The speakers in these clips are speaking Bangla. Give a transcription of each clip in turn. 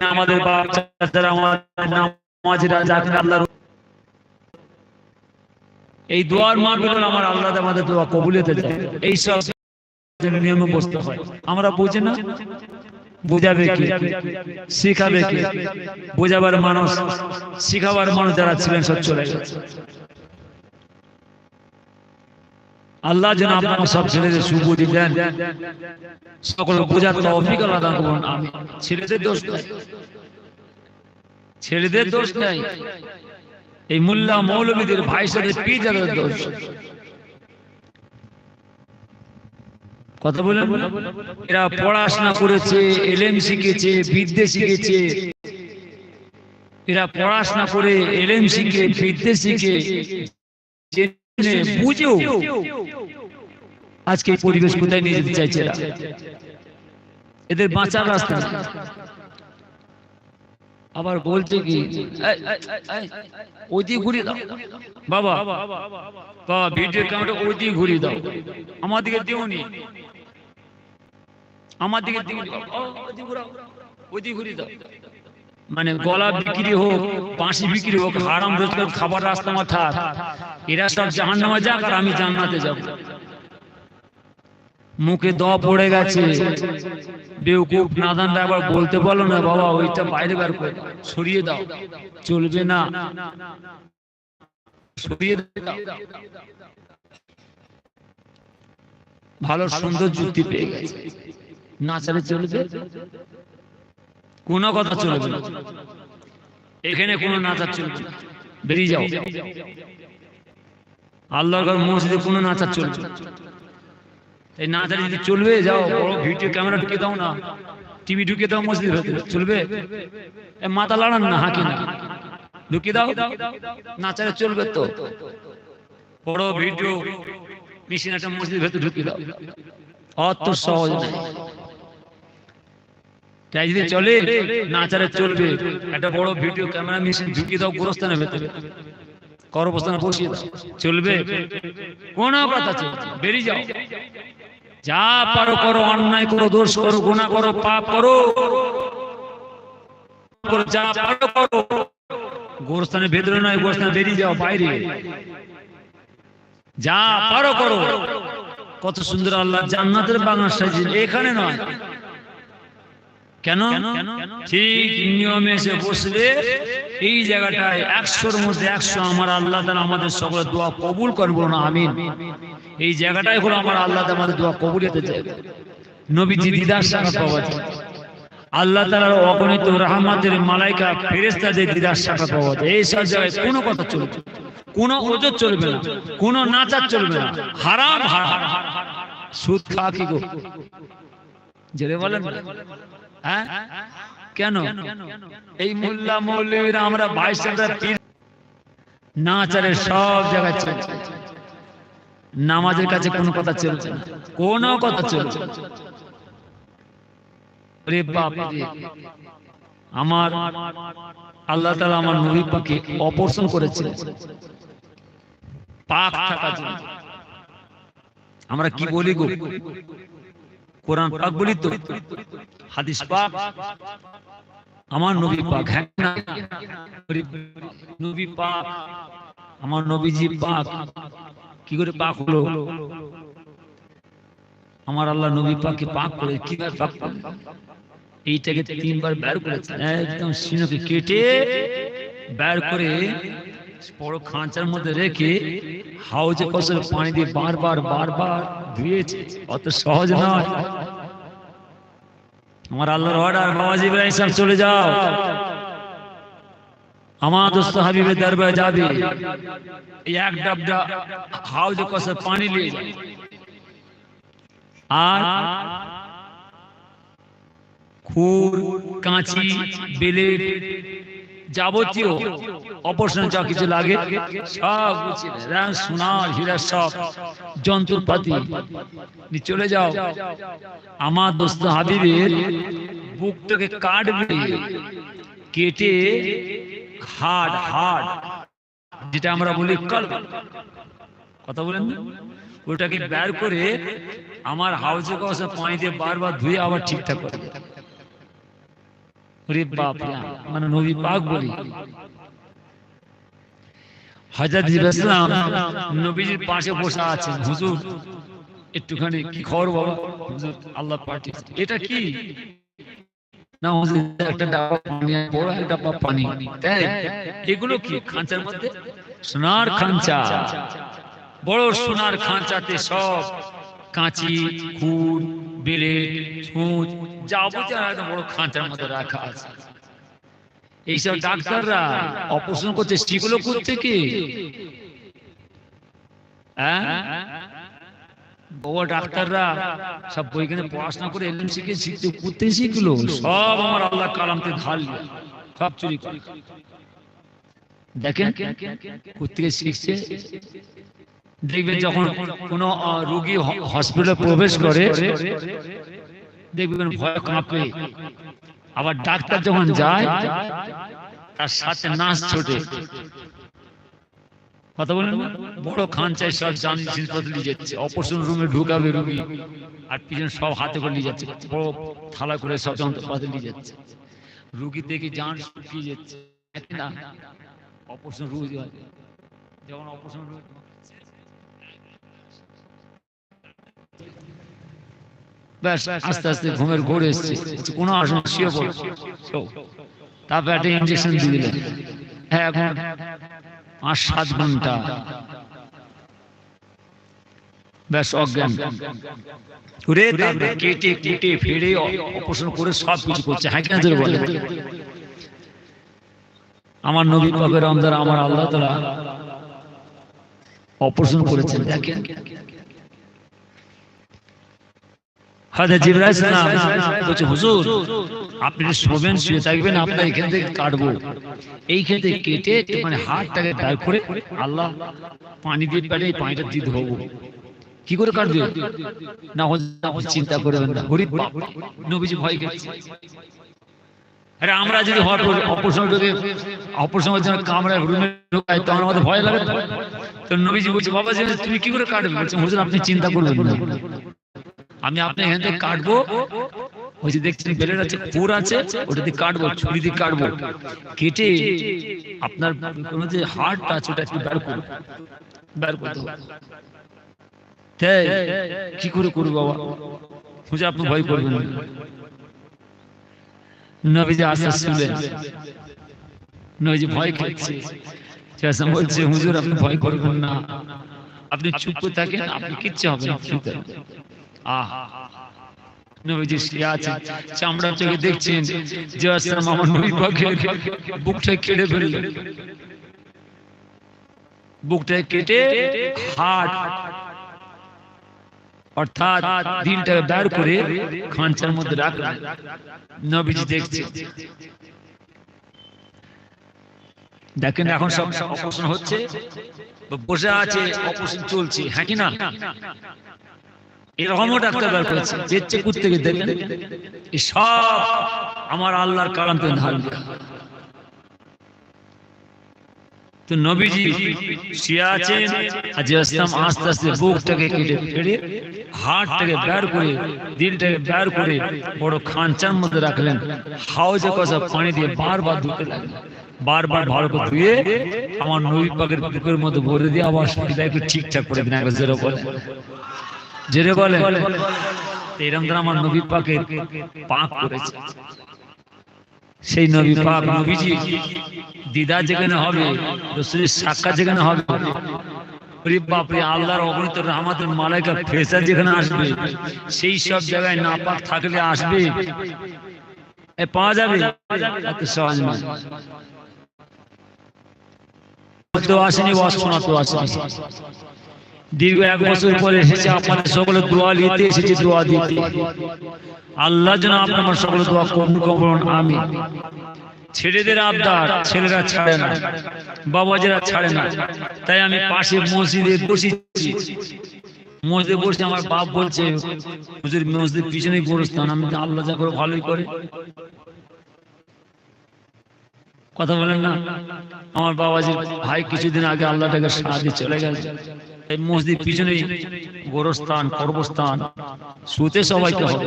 আমাদের এই দোয়ার মাধ্যমে আমার আল্লাহ আমাদের দোয়া যায় এই সব নিয়মে বসতে হয়। আমরা বুঝি না? বুঝাবে কি? শিখাবে কি? বোঝাবার মানুষ, শিখাবার মানুষ যারা ছিলেন সব চলে গেছে। আল্লাহ যেন আপনার সব ছেলেদের সুবুদ্ধি দেন। সকল বোঝার তৌফিক আল্লাহ দান করুন আমি ছেলেদের দোষ নাই। ছেলেদের দোষ নাই। এই মোল্লা মৌলবীদের ভাই সাথে পিজাদের দোষ। কথা বলেন এরা পড়াশোনা করেছে এলেম শিখেছে, বিদ্যে শিখেছে। এরা পড়াশোনা করে এলেম শিখে, বিদ্যে শিখে। বুঝেও আজকে পরিবেশ কোথায় নিয়ে যেতে চাইছে এদের বাঁচার রাস্তা। আবার বলছে কি এই, এই, এই, ওই দিকে ঘুরিয়ে দাও। বাবা বাবা ভিডিও ক্যামেরা ওই দিকে ঘুরিয়ে দাও। আমার দিকে আমার দিও নি। ওই দিকে ঘুরাও, ওই দিকে ঘুরিয়ে দাও। মানে গলা বিক্রি হোক, বাঁশি বিক্রি হোক, হারাম রোজগার, খাবার রাস্তা থাক এরা সব জাহান নামা যাক আর আমি জান্নাতে যাব। মুখে দ পড়ে গেছে। বেউকুফ নাদান আবার বলতে বলো না, বাবা, ওইটা বাইরে বার করে সরিয়ে দাও। চলবে না। ভালো সুন্দর যুক্তি পেয়ে গেছে। নাচারে চলবে? কোনো কথা চলবে না এখানে কোনো নাচার চলবে বেরিয়ে যাও। আল্লাহর ঘর মসজিদে কোনো নাচার চলবে। এই নাচার যদি চলবে, যাও, বড় ভিডিও ক্যামেরা ঢুকে দাও না। টিভি ঢুকে দাও মসজিদের ভেতরে। চলবে? মাথা লাড়ান না, হাঁকি না। ঢুকে দাও। নাচারে চলবে তো। বড় ভিডিও, মেশিন একটা মসজিদের ভেতরে ঢুকে দাও। অত সহজ নয়। তাই যদি চলে নাচারে চলবে। একটা বড় ভিডিও ক্যামেরা মেশিন ঢুকিয়ে দাও গোরস্থানের ভেতরে। করবস্থানে বসিয়ে দাও। চলবে। কোন বেরিয়ে যাও। যা পারো করো অন্যায় করো দোষ করো গুণা করো পাপ করো। করো, যা পারো করো। গোরস্থানের ভেতরে নয় গোরস্থানে বেরিয়ে যাও বাইরে। যা পারো করো। কত সুন্দর আল্লাহ জান্নাতের বাগান সাজিয়ে এখানে নয়। কেন? ঠিক নিয়মে এসে বসলে এই জায়গাটায় একশোর মধ্যে একশো আমার আল্লাহ তালা আমাদের সকলের দোয়া কবুল করব না আমিন। এই জায়গাটাই হলো আমার আল্লাহ আমাদের দোয়া কবুল হতে চাই নবীজি দিদার সাক্ষাৎ পাওয়া যায়। আল্লাহ তালার অগণিত রাহমাতের মালাইকা ফেরেস্তাদের দিদার সাক্ষাৎ পাওয়া যায়। এই সব জায়গায় কোনো কথা চলবে। কোনো ওজোর চলবে না। কোনো নাচার চলবে না। হারাম হারাম। সুদ খাওয়া কি গো? জেরে বলেন? হ্যাঁ? কেন? এই মোল্লা মৌলবীরা আমরা বাইশ হাজার নাচারে সব জায়গায় চলছে নামাজের কাছে কোনো কথা চলছে না। কোনো কথা চলছে রে বাপ আমার আল্লাহ তালা আমার নবী পাকে অপরশন করেছে। পাক থাকার আমরা কি বলি গো? কোরআন হাদিস পাক। আমার নবী পাক হ্যাঁ নবী পাক, আমার নবীজি পাক। কি করে পাক হলো? আমার আল্লাহ নবী পাককে পাক করে কীভাবে পাক? এইটাকে তিনবার বের করেছেন একদম সিনোকে কেটে বের করে বড় খাঁচার মধ্যে রেখে হাউজে কসের পানি দিয়ে বারবার বারবার ধুয়েছে, অত সহজ নয়। আমার আল্লাহর অর্ডার বাবাজি ইব্রাহিম সাহেব চলে যাও। আমার দোস্ত হাবিবের দরবারে যাবে। এই এক ডাবডা হাউজে কসের পানি নিয়ে যাবে। আর খুর, কাঁচি বেলেট যাবতীয় অপারেশন যা কিছু লাগে, সব। সোনার হীরা সব যন্ত্রপাতি চলে যাও আমার দোস্ত হাবিবের বুকটাকে কাটবে কেটে হাড় হাড় যেটা আমরা বলি কল কথা বলেন ওটাকে বের করে আমার হাউসে কসে পানি দিয়ে বারবার ধুয়ে আবার ঠিকঠাক করে। ওরে বাপ মানে নবী পাক বলি। হযরত ইসলাম নবীজির পাশে বসে আছেন। হুজুর, একটুখানি কি খবর বাবা হুজুর, আল্লাহ পাঠিয়েছে এটা কি? না হুজুর একটা ডাবা পানি, বড় একটা ডাবা পানি। তাই? এগুলো কি? খাঁচার মধ্যে? সোনার খাঁচা। বড় সোনার খাঁচাতে সব কাঁচি খুর খাঁচার এইসব ডাক্তাররা অপারেশন করতে কি? হ্যাঁ? বড় ডাক্তাররা সব বইখানে পড়াশোনা করে এলেন শিখে শিখতে করতে শিখলো, সব আমার আল্লাহ কালামতে ঢাল সব চুরি করে। দেখেন, কোথেকে শিখছে? দেখবেন যখন কোনো রোগী হসপিটালে প্রবেশ করে দেখবেন ভয় কাঁপে। আবার ডাক্তার যখন যায় তার সাথে নাচ ছোটে। কথা বলেন? বড় খাঞ্চায় সব জান জিনিসপত্র নিয়ে যাচ্ছে। অপারেশন রুমে ঢুকাবে রুগী। আর পিছনে সব হাতে করে নিয়ে যাচ্ছে। বড় থালা করে সব যন্ত্রপাতি নিয়ে যাচ্ছে। রুগী দেখে জান শুকিয়ে যাচ্ছে। না? অপারেশন রুগী যখন অপারেশন রুগী ব্যাস আস্তে আস্তে ঘুমের ঘোর এসছে। কোনো আসন শুয়ে পড়ো। তারপর একটা ইঞ্জেকশন দিয়ে দিলেন। হ্যাঁ এখন পাঁচ সাত ঘণ্টা। ব্যাস অজ্ঞান। তারপরে কেটে কেটে ফেড়ে অপারেশন করে সব কিছু করছে। হ্যাঁ কেন বলে? আমার নবী পাকের আমদার আমার আল্লাহ তালা অপারেশন করেছেন। দেখেন হযরত জিবরাইল সালাম বলছে হুজুর আপনি শোবেন শুয়ে থাকবেন আপনার এখান থেকে কাটবো। কেটে মানে হাতটাকে বের করে আল্লাহ পানি দিয়ে পেলে এই পানিটা দিয়ে ধোবো। কি করে কাটবে? না আপনি চিন্তা করবেন না। হরি নবীজি ভয় গেছে আরে আমরা যদি জন্য রুমে ঢুকাই আমাদের ভয় লাগে। তো। নবীজি বলছে বাবা তুমি কি করে কাটবে? বলছে হুজুর আপনি চিন্তা করবেন না। আমি আপনি এখান থেকে কাটবো। ওই যে দেখছেন বেলের আছে পুর আছে ওটা দিয়ে কাটবো ছুরি দিয়ে কাটবো। কেটে আপনার কোনো যে হার্ট আছে ওটা একটু বের করব বের করতে হবে। তাই কি করে করব বাবা? বুঝে আপনি ভয় করবেন না। নবীজি আস্তে শুনলেন নবীজি ভয় খাচ্ছে চেষ্টা বলছে হুজুর আপনি ভয় করবেন না। আপনি চুপ করে থাকেন আপনি কিচ্ছু হবে না। আহ। নবীজি চামড়া চোখে দেখছেন নবী বুকটা কেটে ফেললেন। বুকটা কেটে হাট। অর্থাৎ দিলটাকে বের করে খাঁচার মধ্যে রাখলেন। নবীজি দেখছে। দেখেন এখন সব অপারেশন হচ্ছে, বসে আছে অপারেশন চলছে হ্যাঁ কি না? এরকমও ডাক্তার বের করেছে। থেকে সব আমার আল্লাহর কালাম তো নবীজি শুয়ে আছেন আর আসলাম আস্তে আস্তে বুকটাকে কেটে ফেড়ে হাড়টাকে বের করে দিলটাকে বের করে বড় খাঁচার মধ্যে রাখলেন। হাউজে কষা পানি দিয়ে বারবার ধুতে লাগলেন। বারবার ভালো করে ধুয়ে আমার নবী পাকের বুকের মধ্যে ভরে দিয়ে আবার একটু ঠিকঠাক করে দিন একবার জেরো বলে জেরে বলে এরম দ্বারা আমার নবী পাকের পাক করেছে। সেই নবী পাক নবীজি দিদার যেখানে হবে রসুলের সাক্ষাৎ যেখানে হবে বাপরে আল্লাহর অগণিত রহমাতের মালাইকা ফেসার যেখানে আসবে সেই সব জায়গায় নাপাক থাকলে আসবে। পাওয়া যাবে? এত সহজ নয়। তো আসেনি অশোনা তো আসেনি। দীর্ঘ এক বছর পরে এসেছে আপনাদের সকলে দোয়া নিতে এসেছে, দোয়া দিতে। আল্লাহ যেন আপনার সকলে দোয়া কবুল করুন আমি ছেলেদের আবদার ছেলেরা ছাড়ে না, বাবাজেরা ছাড়ে না। তাই আমি পাশে মসজিদে বসেছি। মসজিদে বসে আমার বাপ বলছে, হুজুর, মসজিদের পিছনেই গোরস্থান আমি আল্লাহ যা করে ভালোই করে। কথা বলেন না, আমার বাবাজির ভাই কিছুদিন আগে আল্লাহটাকে সাহায্যে চলে গেছে। এই মসজিদ পিছনেই গোরস্থান কর্মস্থান শুতে সবাইকে হবে।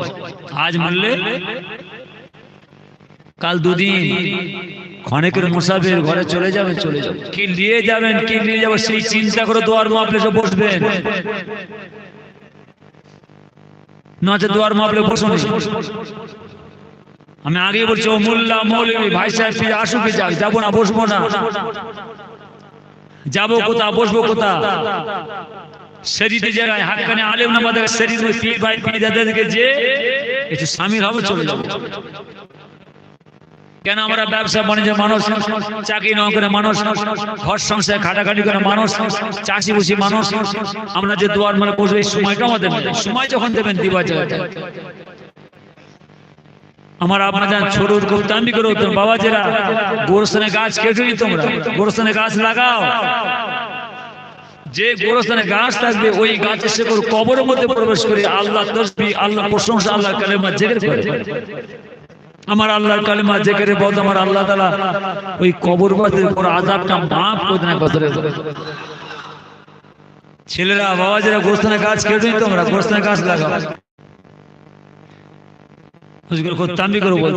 আজ মানলে কাল দুদিন মুসাফির ঘরে চলে যাবেন চলে যাবেন। কি নিয়ে যাবেন, কি নিয়ে যাবেন, সেই চিন্তা করে দোয়ার মাপলে এসে বসবেন। নচে দোয়ার মাপলে বসুন আমি আগে বলছি, ও মোল্লা মৌলবী ভাই সাহেব আসুকে, যাক, যাব না, বসবো না। যাব কোথা বসবো কোথা? শরীরে জায়গায় হাক্কানে আলেম নামাদের শরীর में পীর ভাই পীর দাদাদেরকে যে একটু সামিল হবে চলে যাব। কেন আমরা ব্যবসা বাণিজ্য মানুষ চাকরি না করে মানুষ ঘর সংসার খাটাখাটি করে মানুষ চাষি বসি মানুষ আমরা যে দুয়ার মানে বসবো এই সময়টা আমাদের সময় যখন দেবেন দিবা জায়গাটা আমার আপনার যান ছোটর খুব দামি করে তোর বাবা যেরা গোরস্থানে গাছ কেটে তোমরা, গোরস্থানে গাছ লাগাও। যে গোরস্থানে গাছ থাকবে, ওই গাছের শেকড় কবরের মধ্যে প্রবেশ করে আল্লাহ তসবি আল্লাহ প্রশংসা আল্লাহ কালেমা জেগের করে। আমার আল্লাহর কালেমা জেগের বদ আমার আল্লাহ তালা ওই কবরবাদের উপর আজাবটা মাফ করে না কত ছেলেরা, বাবা যারা গোরস্থানে গাছ কেটে তোমরা, গোরস্থানে গাছ লাগাও। খুব তাম্বি করে বল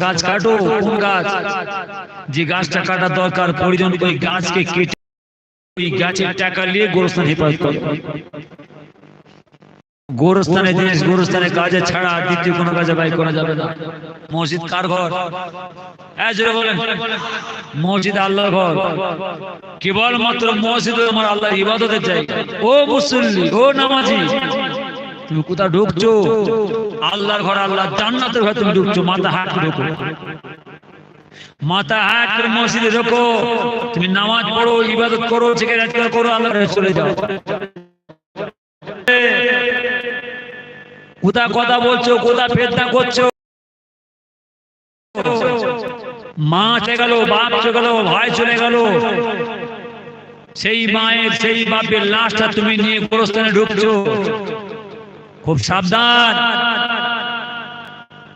গাছ কাটো কোন গাছ যে গাছটা কাটা দরকার প্রয়োজন ওই গাছকে কেটে ওই গাছের টাকা নিয়ে গোরস্থান হেফাজত করো গোরস্থানে জিনিস গোরস্থানে কাজে ছাড়া দ্বিতীয় কোনো কাজে বাই করা যাবে না মসজিদ কার ঘর মসজিদ আল্লাহর ঘর কেবল মাত্র মসজিদ আমার আল্লাহ ইবাদতের জায়গা ও মুসল্লি ও নামাজি তুমি কোথাও ঢুকছো? আল্লাহর ঘর আল্লাহ জান্নাতের ঘর তুমি ঢুকছো, মাথা হাত ঢুকো। মাথা হাত করে মসজিদে ঢোকো। তুমি নামাজ পড়ো, ইবাদত করো আজকাল করো আল্লাহ চলে যাও। কোথা কথা বলছো কোথা ফেতনা করছ? মা চলে গেল, বাপ চলে গেল, ভাই চলে গেল। সেই মায়ের, সেই বাপের লাশটা তুমি নিয়ে গোরস্থানে ঢুকছো। খুব সাবধান।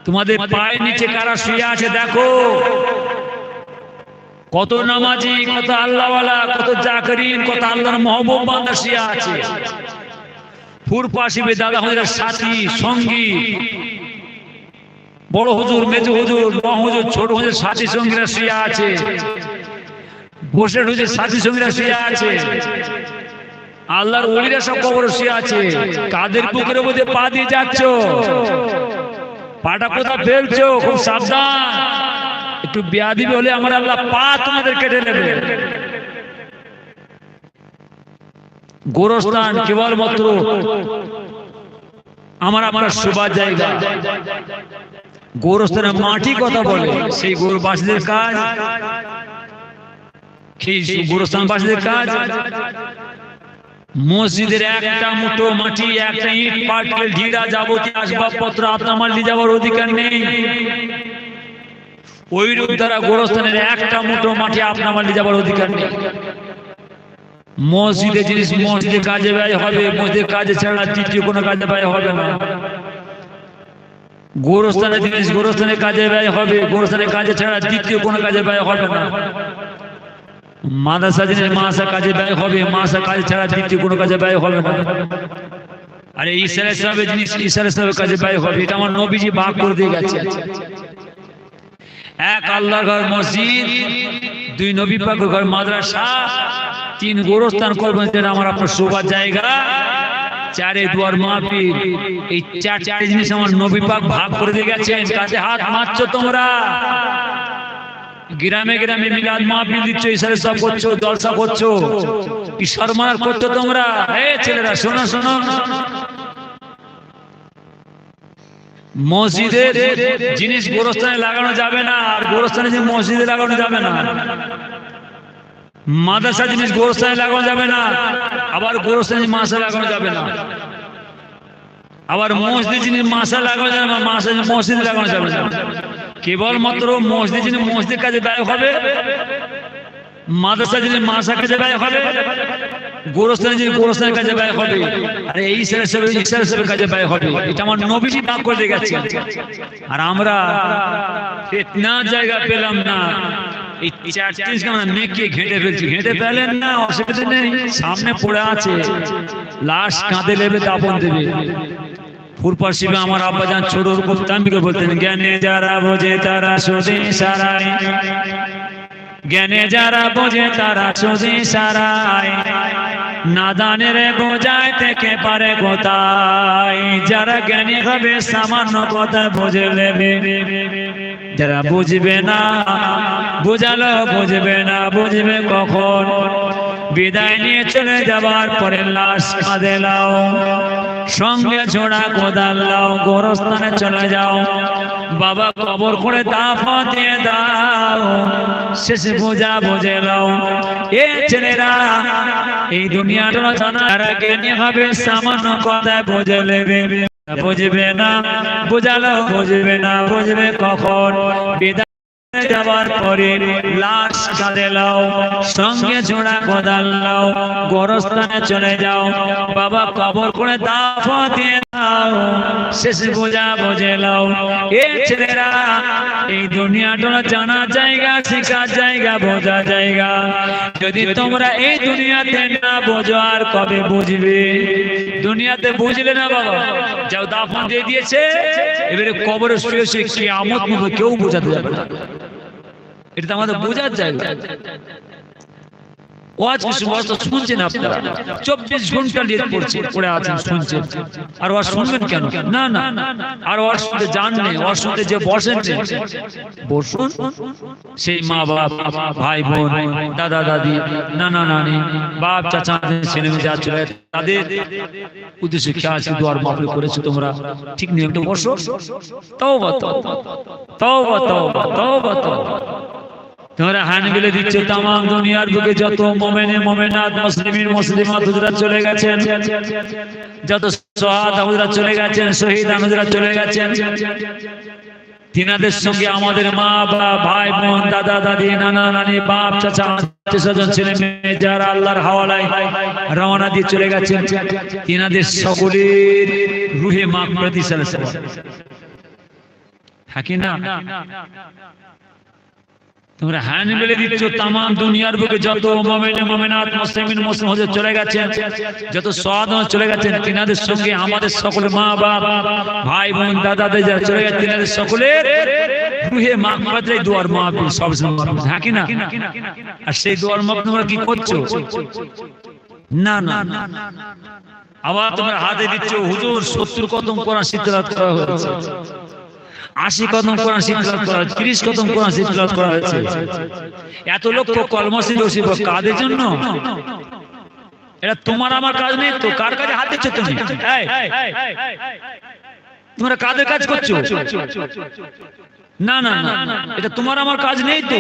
তোমাদের পায়ের নিচে কারা শুয়ে আছে দেখো। কত নামাজি কত আল্লাহওয়ালা কত জাকরিন কত আল্লাহর মহবুব বান্দা শুয়ে আছে। ফুরপাশিবে দাদা হুজুরের সাথী সঙ্গী। বড় হুজুর মেজু হুজুর মহ হুজুর ছোট হুজুর সাথী সঙ্গীরা শুয়ে আছে। বসে হুজুর সাথী সঙ্গীরা শুয়ে আছে। আল্লাহর ওলিরা সব কবর শুয়ে আছে। কাদের পুকুরের মধ্যে পা দিয়ে যাচ্ছ? পাটা কোথা ফেলছো? খুব সাবধান। একটু বিয়াদিবি হলে আমার আল্লাহ পা তোমাদের কেটে নেবে। গোরস্থান, কেবলমাত্র আমার আমার শোবার জায়গা। গোরস্থানের মাটি কথা বলে, সেই গোরবাসীদের কাজ। সেই গোরস্থানবাসীদের কাজ। মসজিদের একটা মুঠো মাটি, একটা ইট পাটকেল ঢিরা যাবতীয় আসবাবপত্র আপনার আমার নিয়ে যাওয়ার অধিকার নেই। ওইরূপ দ্বারা গোরস্থানের একটা মুঠো মাটি আপনার আমার নিয়ে যাওয়ার অধিকার নেই। মসজিদে জিনিস মসজিদে কাজে ব্যয় হবে মসজিদের কাজে ছাড়া তৃতীয় কোনো কাজে ব্যয় হবে না। গোরস্থানের জিনিস গোরস্থানের কাজে ব্যয় হবে, গোরস্থানের কাজে ছাড়া তৃতীয় কোনো কাজে ব্যয় হবে না। মাদ্রাসা জিনিস মাসা কাজে ব্যয় হবে মাসা কাজে ছাড়া তৃতীয় কোনো কাজে ব্যয় হবে না। আরে ঈশ্বর ইসলামের জিনিস ঈশ্বর ইসলামের কাজে ব্যয় হবে, এটা আমার নবীজি ভাগ করে দিয়ে গেছে। এক আল্লাহর ঘর মসজিদ, দুই নবী পাকের ঘর মাদ্রাসা, তিন গোরস্থান করবেন যেটা আমার আপনার শোবার জায়গা, চারে দুয়ার মাহফিল। এই চার চার জিনিস আমার নবী পাক ভাগ করে দিয়ে গেছেন, কাজে হাত মারছো তোমরা। গ্রামে গ্রামে মিলাদ মাহফিল দিচ্ছ সব করছ জলসা করছ। কি সম্মান করছ তোমরা? এ ছেলেরা, শোনো শোনো। মসজিদের জিনিস গোরস্থানে লাগানো যাবে না, আর গোরস্থানে যে মসজিদে লাগানো যাবে না। মাদ্রাসা জিনিস গোরস্থানে লাগানো যাবে না, আবার গোরস্থানে মাসা লাগানো যাবে না। আবার মসজিদ জিনিস মাসা লাগানো যাবে না, মাসা মসজিদে লাগানো যাবে না। কেবলমাত্র মসজিদ জিনিস মসজিদ কাজে ব্যয় হবে মাদ্রাসা জিনিস মাসা কাজে ব্যয় হবে, গোরস্থানে জিনিস গোরস্থানের কাজে ব্যয় হবে, আর এই ঈশ্বর হিসেবে ঈশ্বর হিসেবে কাজে ব্যয় হবে, এটা আমার নবীজি ভাগ করে দিয়ে গেছে আর আমরা ফেতনা জায়গা পেলাম না, এই ঘেঁটে ফেলছি। ঘেঁটে পেলেন না, অসুবিধা নেই, সামনে পড়ে আছে, লাশ কাঁদে নেবে দাপন দেবে। ফুরপার শিবে আমার আব্বাজান ছোট গুপ্তাম্বিকে বলতেন জ্ঞানে যারা বোঝে তারা সোজে সারায় জ্ঞানে যারা বোঝে তারা সোজে সারায় নাদানের বোঝায় থেকে পারে কোথায় যারা জ্ঞানী হবে সামান্য কথা বুঝে নেবে যারা বুঝবে না বুঝালো বুঝবে না বুঝবে কখন বিদায় নিয়ে চলে যাবার পরে লাশ কাঁদে লাও সঙ্গে ছোড়া কোদাল লাও গোরস্থানে চলে যাও। বাবা কবর করে দাফা দিয়ে দাও। শেষ বোঝা বুঝে লাও এ ছেলেরা, এই দুনিয়াটা জানা জ্ঞানী হবে, সামান্য কথা বুঝে নেবে। বুঝবে না বুঝালো বুঝবে না, বুঝবে কখন? বিদায় যাবার পরে লাশ কাঁদে লাও সঙ্গে জোড়া কোদাল লাও গোরস্থানে চলে যাও। বাবা কবর করে দাফা দিয়ে দাও শেষ বোঝা বোঝে লাও এ ছেলেরা, এই দুনিয়াটা জানা জায়গা, শেখার জায়গা বোঝা জায়গা। যদি তোমরা এই দুনিয়াতে না বোঝো, আর কবে বুঝবে? দুনিয়াতে বুঝলে না বাবা। যাও দাফন দিয়ে দিয়েছে। এবারে কবরে শুয়ে শুয়ে কি আমত মতো কেউ বোঝাতে যাবে না। এটা তো আমাদের বোঝার জায়গা শুনছেন চব্বিশ ঘণ্টা পড়ছে শুনছেন। আর কেন? না না যে সেই মা বাপ, ভাই বোন, দাদা, দাদি নানা নানি বাপ, চাচা ছেলে যা চলে তাদের উদ্দেশ্যে খেয়াল আছে, দোয়ার করেছ তোমরা। ঠিক নিয়মটা বসো। তওবা তওবা তওবা তওবা তওবা তওবা। তোমরা হান গেলে দিচ্ছ তাম দুনিয়ার বুকে যত মোমেনে, মোমেনাত, মুসলিমিন, মুসলিমাত চলে গেছেন। যত সোহাদ হুজরা চলে গেছেন, শহীদ হুজরা চলে গেছেন। তিনাদের সঙ্গে আমাদের মা বা ভাই, বোন, দাদা, দাদি, নানা, নানি, বাপ, চাচা, আত্মীয় স্বজন, ছেলে মেয়ে যারা আল্লাহর হাওয়ালায় রওনা দিয়ে চলে গেছেন, তিনাদের সকলের রুহে মা প্রতি হ্যাঁ কি না? তোমরা হ্যান বলে দিচ্ছ তাম দুনিয়ার বুকে যত মোমেনে মোমেনাত মুসলিমিন মুসলিম হজে চলে গেছেন যত সাদ চলে গেছেন তিনাদের সঙ্গে আমাদের সকল মা বাপ ভাই বোন দাদাদের যারা চলে গেছেন তিনাদের সকলের রুহে মা মাত্রে দুয়ার মা সব সময় হ্যাঁ কি না আর সেই দুয়ার মা তোমরা কি করছ না না আবার তোমরা হাতে দিচ্ছ হুজুর সত্তর কদম করা শীতলাত করা হয়েছে আশি কদম কোরআন শিক্ষাত করা হয়েছে? ত্রিশ কদম কোরআন শিক্ষাত করা হয়েছে? এত লক্ষ কলমসি রসিব কাদের জন্য? এটা তোমার আমার কাজ নেই তো কার কাজে হাত দিচ্ছ তুমি? তোমরা কাদের কাজ করছ? না না না এটা তোমার আমার কাজ নেই তো।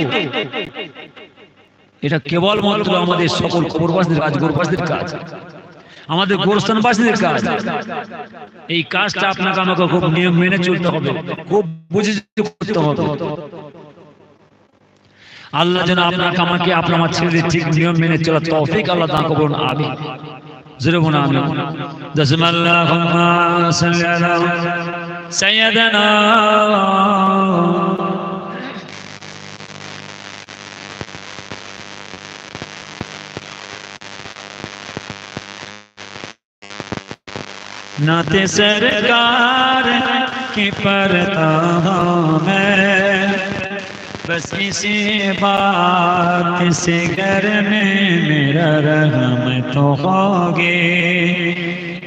এটা কেবল মাত্র আমাদের সকল কবরবাসীদের কাজ গোরবাসীদের কাজ। আমাদের গোরস্থানবাসীদের কাজ। এই কাজটা আপনাকে আমাকে খুব নিয়ম মেনে চলতে হবে। খুব বুঝে করতে হবে। আল্লাহ যেন আপনাকে আমাকে আপনার আমার ছেলেদের ঠিক নিয়ম মেনে চলার তৌফিক আল্লাহ দান করুন। আমি জোরে বলুন আমি দশম আল্লাহুম্মা সাল্লি আলা সাইয়্যিদানা नाते सरकार की परता हूँ मैं। बस इसी बात से घर में मेरा रहम तो होगे।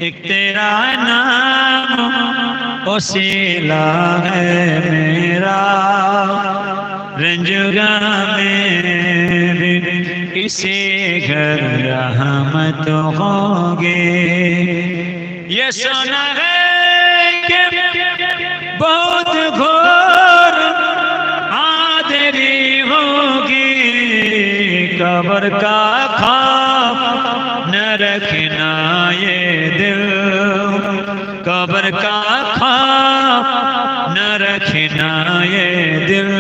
एक तेरा नाम ओसीला है मेरा। रंजुगा में इसी घर तो होगे। ये सुना है कि बहुत घोर आदरी होगी। कबर का खाप न रखना ये दिल। कबर का खाप न रखना ये दिल।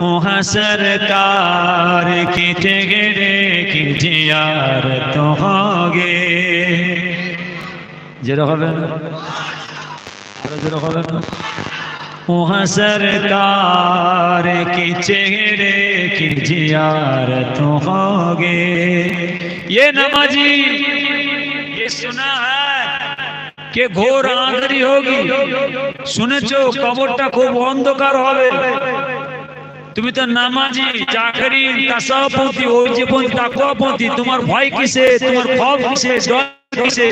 वहाँ सरकार की टेगरे की जियारत होगे। জেরো হবে না আরো জেরো হবে না वहाँ सरकार के चेहरे की जियारत होगे ये नमाजी ये सुना है কে ঘোর আঁধারি হোগি শুনেছো কবরটা খুব অন্ধকার হবে তুমি তো নামাজি চাকরি তাসাপতি ওই যে পন্থী তাকুয়াপন্থী তোমার ভয় কিসে তোমার খব কিসে ডর কিসে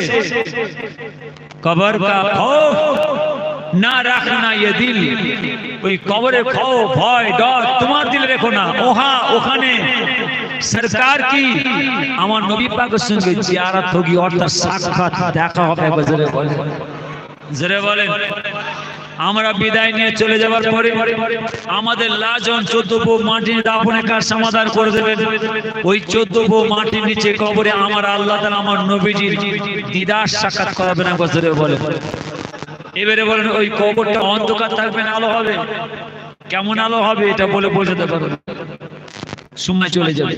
কবর কা খৌফ না রাখনা ये দিল। ওই কবরে খৌফ ভয় ডর তোমার দিলে রেখো না। ওহা, ওখানে সরকার কি? আমার নবী পাকের সঙ্গে জিয়ারত হোগি, অর্থাৎ সাক্ষাৎ দেখা হবে গজরে বলে জরে বলেন। আমরা বিদায় নিয়ে চলে যাবার পরে আমাদের লাজন চোদ্দ বউ মাটির দাফনের কাজ সমাধান করে দেবেন? ওই চোদ্দ বউ মাটির নিচে কবরে আমার আল্লাহ তাআলা, আমার নবীজির দিদার সাক্ষাৎ করাবে না গজরে বলে এবারে বলেন, ওই কবরটা অন্ধকার থাকবে না, আলো হবে? কেমন আলো হবে এটা বলে বোঝাতে পারো না। সময় চলে যাবে।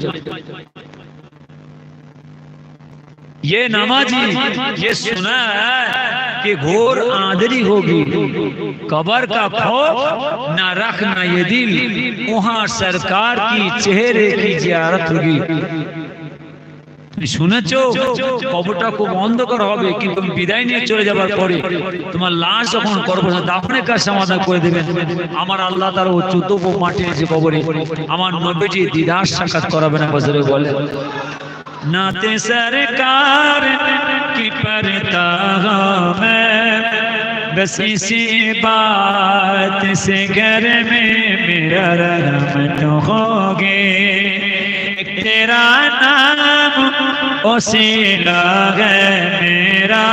ये नमाजी ये सुना है कि घोर आदरी होगी कबर का खौफ ना रखना ये दिल वहां सरकार की चेहरे की जियारत होगी তুমি শুনেছো কবরটা খুব অন্ধকার হবে কিন্তু তুমি বিদায় নিয়ে চলে যাবার পরে তোমার লাশ যখন করবো দাফনের কাজ সমাধান করে দেবেন আমার আল্লাহ তার ও চোদ্দ মাটি আছে কবরে আমার নবীজি দিদার সাক্ষাৎ করাবে না বছরে বলে नाते सरकार की परता मैं। बस इसी बात से घर में मेरा रहमत होगे। तेरा नाम ओसीला है मेरा।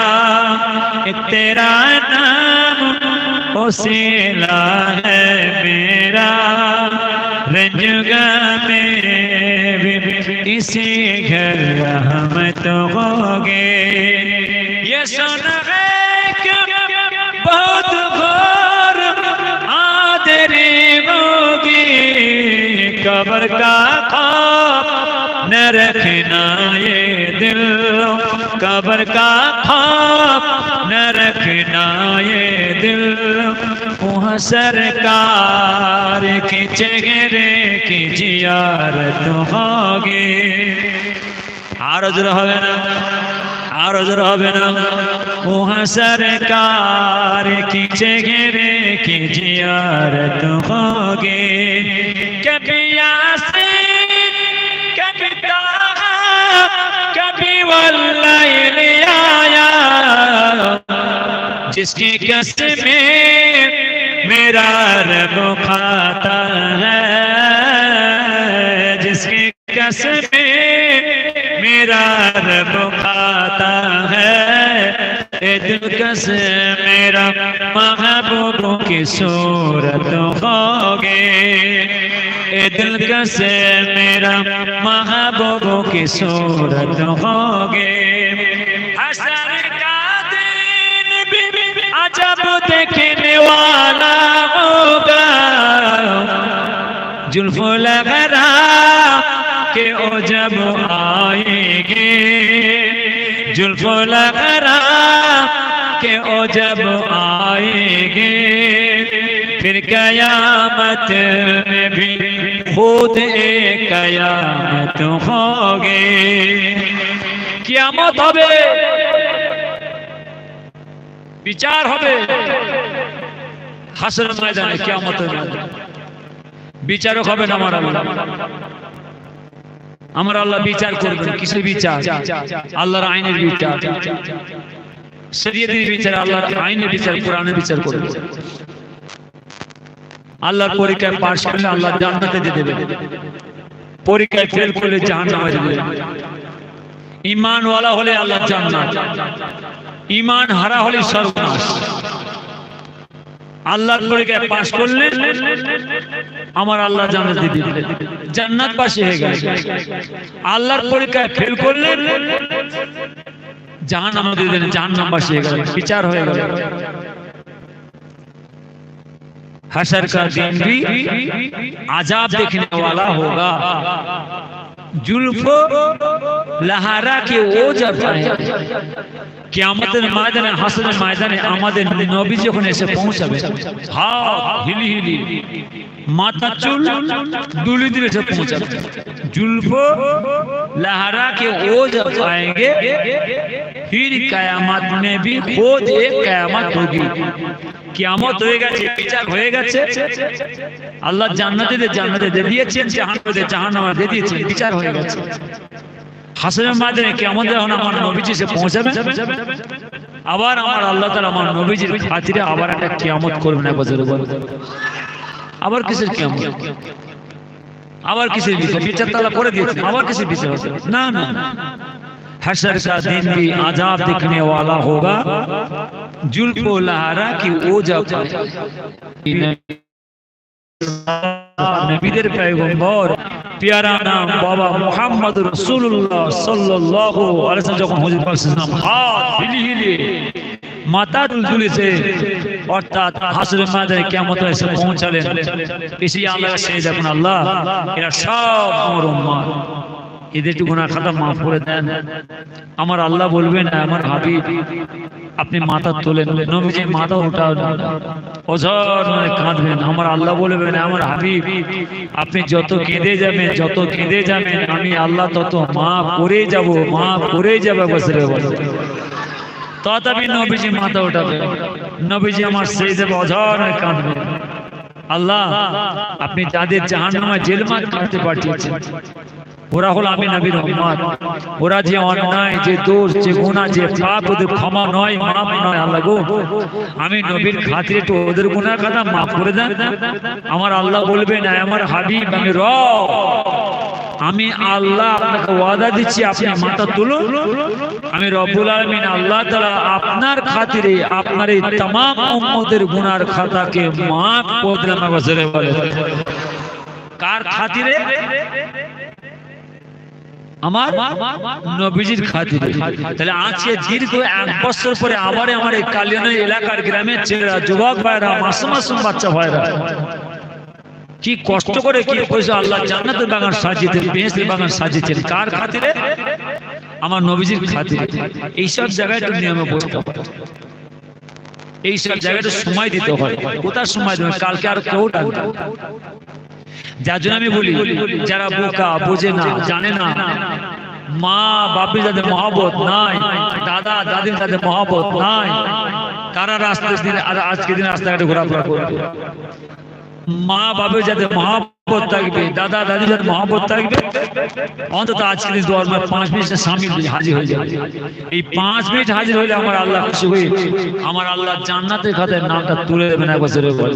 तेरा नाम ओसीला है मेरा। रंजुगा इसी घर रहमत होगे। ये सुन है कि बहुत घोर आदरे होगी। कबर का खौफ न रखना ये दिल। कबर का खौफ न रखना ये दिल। सरकार के चेहरे की जियारत होगी আরো জোর হবে না আরো জোর হবে না ওহা সরকার কি চেহারে কি জিয়ারত হোগে কবি यासीन कभी ताहा कभी वल्लैल आया जिसकी कसमें मेरा रब खाता है कसमें मेरा रब खाता है। ए मेरा महबूबों की सूरत होगे। ए दिल मेरा महबूबों की सूरत होगे। दिन अजब देखने वाला होगा। जुल्फो کے او جب آئیں گے جلفلا کرا کے او جب آئیں گے پھر قیامت میں بھی خود ایک قیامت ہوگے قیامت ہوگے বিচার হবে হাসরের ময়দানে কিয়ামতের ময়দানে বিচারক হবেন আমার আল্লাহ আমার আল্লাহ বিচার করবেন। কিসের বিচার? আল্লাহর আইনের বিচার। শরীয়তের বিচার, আল্লাহর আইনের বিচার, কোরআনের বিচার করবেন। আল্লাহর পরীক্ষায় পাশ করলে আল্লাহ জান্নাতে দিয়ে দেবেন। পরীক্ষায় ফেল করলে জাহান্নামে দেবেন। ইমানওয়ালা হলে আল্লাহ জান্নাত। ইমান হারা হলে সর্বনাশ। আল্লাহর পরীক্ষায় পাশ করলে আমার আল্লাহ জান্নাত দিয়ে দিবেন জান্নাত পাশে হয়ে গেছে আল্লাহর পরীক্ষায় ফেল করলে জাহান্নাম দিয়ে দিলেন জাহান্নাম পাশে হয়ে গেল বিচার হয়ে গেল हशर का दिन भी आजाब देखने वाला होगा जुल्फो लहारा के ও जब কেয়ামতের ময়দানে হাসনের ময়দানে আমাদের নবী যখন এসে পৌঁছাবে হাত মাথা চুল দুলি দিলে এসে পৌঁছাবে। জুলফো লহরা কে ও জব আয়েঙ্গে ফির কিয়ামত মে ভি খুদ এক কিয়ামত কিয়ামত হয়ে গেছে, বিচার হয়ে গেছে। আল্লাহ জান্নাতে জান্নাতে দিয়ে দিয়েছেন, জাহান্নামে জাহান্নামে দিয়ে দিয়েছেন, বিচার হয়ে গেছে। হাসনের মাধ্যমে কেমন যখন আমার নবীজি সে পৌঁছাবে আবার আমার আল্লাহ তাআলা আমার নবীজির খাতিরে আবার একটা কিয়ামত করবেন এক বছরের পর আবার কিসের কিয়ামত আবার কিসের বিচার বিচার তালা করে দিয়েছেন আবার কিসের বিচার হবে না না हशर का दिन भी आजाब दिखने वाला होगा जुल्फो लहरा की वो जब নবীদের পয়গম্বর পিয়ারা নাম বাবা মুহাম্মদ আলাইহি ওয়াসাল্লাম যখন হুজুর পাক সাল্লাল্লাহু হাত অর্থাৎ হাসরের কিয়ামত এসে পৌঁছালেন। এসে আল্লাহ দেখুন আল্লাহ, এরা সব আমার এদের একটু খাতা মাফ করে দেন। আমার আল্লাহ বলবেন আমার হাবিব। আপনি মাথা তোলেন, নবীজি মাথা উঠাও অঝর মানে কাঁদবেন। আমার আল্লাহ বলবেন, আমার হাবিব, আপনি যত কেঁদে যাবেন, যত কেঁদে যাবেন, আমি আল্লাহ তত মা করে যাব মা করে যাবে বসে বসে তথাপি নবীজি মাথা উঠাবে নবীজি আমার সেই দেবে অঝর হয়ে কাঁদবে আল্লাহ, আপনি যাদের জাহান্নামে জেলমাত কাটতে পাঠিয়েছেন ওরা হলো আমি নবীর উম্মত ওরা যে অন্যায় যে দোষ যে গুনাহ যে পাপ ওদের ক্ষমা নয় মাপ নয় আল্লাহ গো আমি নবীর খাতিরে একটু ওদের গুনাহ কথা মাফ করে দেন আমার আল্লাহ বলবেন আমার হাবিব আমি র আমি আল্লাহ আপনাকে ওয়াদা দিচ্ছি আপনি মাথা তুলুন আমি রব্বুল আলামিন আল্লাহ তাআলা আপনার খাতিরে আপনার এই तमाम উম্মতের গুনার খাতাকে মাফ করে দিলাম বছরে বলে কার খাতিরে আমার নবীজির আজকে এক বছর পরে আবার আমার এই কালিয়ানের এলাকার গ্রামের মাসুম বাচ্চা ভাইরা কি কষ্ট করে আল্লাহ কার আমার নবীজির এইসব জায়গায় নিয়মে হবে। এইসব জায়গাটা সময় দিতে হয়। কোথায় সময় দেবে? কালকে আর কেউ। যার জন্য আমি বলি, যারা বোকা বোঝে না, জানে না, মা বাপি যাদের মহাবত নাই, দাদা দাদির তাদের মহাবত নাই, তারা রাস্তার দিন আজকে দিন রাস্তাঘাটে ঘোরাফেরা করবে। মা বাপে যাদের মহাবত থাকবে, দাদা দাদি যাদের মহাবত থাকবে, অন্তত আজকে দিন দোয়ার মাস পাঁচ মিনিটে স্বামী হাজির হয়ে যাবে। এই পাঁচ মিনিট হাজির হলে আমার আল্লাহ খুশি হয়ে, আমার আল্লাহ জান্নাতের খাতায় নামটা তুলে দেবেন এক বছরের পরে